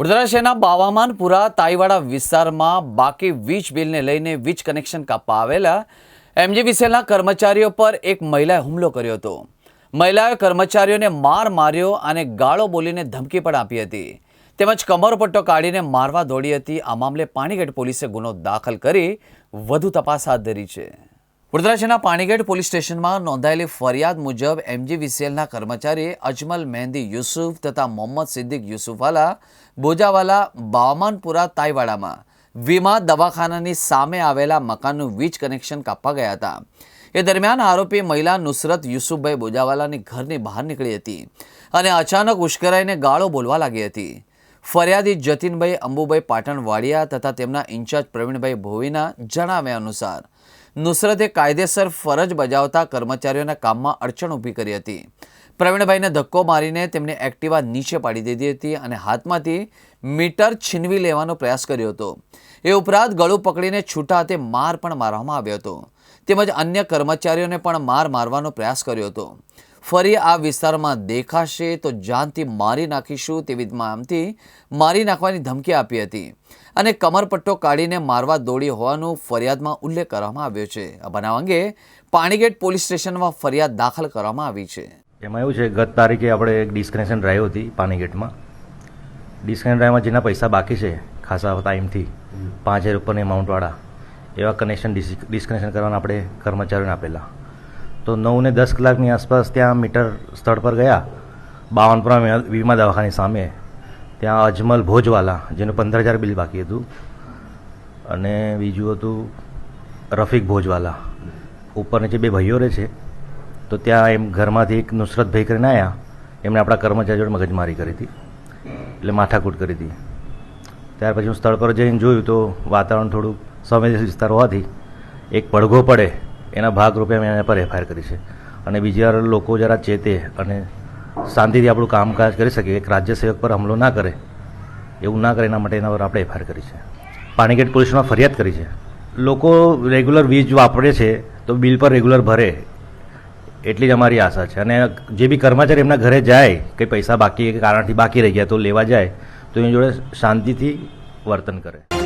વડોદરા શહેરના બાવામાનપુરા તાઈવાડા વિસ્તારમાં બાકી વીજ બિલને લઈને વીજ કનેક્શન કાપવા આવેલા એમજીવીસીએલના કર્મચારીઓ પર એક મહિલાએ હુમલો કર્યો હતો. મહિલાએ કર્મચારીઓને માર માર્યો અને ગાળો બોલીને ધમકી પણ આપી હતી. તેમજ કમરપટ્ટો કાઢીને મારવા દોડી હતી. આ મામલે પાણીગઢ પોલીસે ગુનો દાખલ કરી વધુ તપાસ હાથ ધરી છે. વડોદરા શહેરના પાણીગેટ પોલીસ સ્ટેશનમાં નોંધાયેલી ફરિયાદ મુજબ એમજીવીસીએલના કર્મચારી અજમલ મહેંદી યુસુફ તથા મોહમ્મદ સિદ્દીક યુસુફવાલા, બોજાવાલા બામાનપુરા તાઈવાડામાં વીમા દવાખાનાની સામે આવેલા મકાનનું વીજ કનેક્શન કાપવા ગયા હતા. એ દરમિયાન આરોપી મહિલા નુસરત યુસુફભાઈ બોજાવાલાની ઘરની બહાર નીકળી હતી અને અચાનક ઉશ્કેરાઈને ગાળો બોલવા લાગી હતી. ફરિયાદી જતીનભાઈ અંબુભાઈ પાટણવાડિયા તથા તેમના ઇન્ચાર્જ પ્રવીણભાઈ ભોવીના જણાવ્યા અનુસાર નુસરતે કાયદેસર ફરજ બજાવતા કર્મચારીઓના કામમાં અડચણ ઊભી કરી હતી. પ્રવીણભાઈને ધક્કો મારીને તેમને એક્ટિવા નીચે પાડી દીધી હતી અને હાથમાંથી મીટર છીનવી લેવાનો પ્રયાસ કર્યો હતો. એ ઉપરાંત ગળું પકડીને છૂટા હાથે માર પણ મારવામાં આવ્યો હતો. તેમજ અન્ય કર્મચારીઓને પણ માર મારવાનો પ્રયાસ કર્યો હતો. ફરી આ વિસ્તારમાં દેખાશે તો જાનથી મારી નાખીશું તેવી આમથી મારી નાખવાની ધમકી આપી હતી. અને કમરપટ્ટો કાઢીને મારવા દોડી હોવાનું ફરિયાદમાં ઉલ્લેખ કરવામાં આવ્યો છે. આ બનાવ અંગે પાણીગેટ પોલીસ સ્ટેશનમાં ફરિયાદ દાખલ કરવામાં આવી છે. એમાં એવું છે ગત તારીખે આપણે એક ડિસ્કનેક્શન ડ્રાઈવ હતી પાણીગેટમાં. ડિસ્કનેશન ડ્રાઈવમાં જેના પૈસા બાકી છે ખાસા ટાઈમથી પાંચ હજાર ઉપરની અમાઉન્ટવાળા એવા કનેક્શન ડિસ્કનેક્શન કરવાના આપણે કર્મચારીઓને આપેલા. તો નવ ને દસ કલાકની આસપાસ ત્યાં મીટર સ્થળ પર ગયા. બાવનપુરા વીમા દવાખાની સામે. ત્યાં અજમલ ભોજવાલા, જેનું પંદર હજાર બિલ બાકી હતું. અને બીજું હતું રફીક ભોજવાલા. ઉપર નીચે બે ભાઈઓ રહે છે. તો ત્યાં એમ ઘરમાંથી એક નુસરતભાઈ કરીને આવ્યા એમણે આપણા કર્મચારીઓ જોડે મગજમારી કરી હતી. એટલે માથાકૂટ કરી હતી. ત્યાર પછી હું સ્થળ પર જઈને જોયું તો વાતાવરણ થોડું સંવેદનશીલ વિસ્તાર હોવાથી એક પડઘો પડે. એના ભાગરૂપે મેં એના પર એફઆઈઆર કરી છે. અને બીજી વાર લોકો જરા ચેતે અને શાંતિથી આપણું કામકાજ કરી શકે, એક રાજ્ય સેવક પર હમલો ના કરે, એવું ના કરે, એના માટે એના પર આપણે એફઆઈઆર કરી છે. પાણીગેટ પોલીસમાં ફરિયાદ કરી છે. લોકો રેગ્યુલર વીજ વાપરે છે, તો બિલ પર રેગ્યુલર ભરે, એટલી જ અમારી આશા છે. અને જે બી કર્મચારી એમના ઘરે જાય કંઈ પૈસા બાકી, કે કારણથી બાકી રહી ગયા, તો લેવા જાય, તો એની જોડે શાંતિથી વર્તન કરે.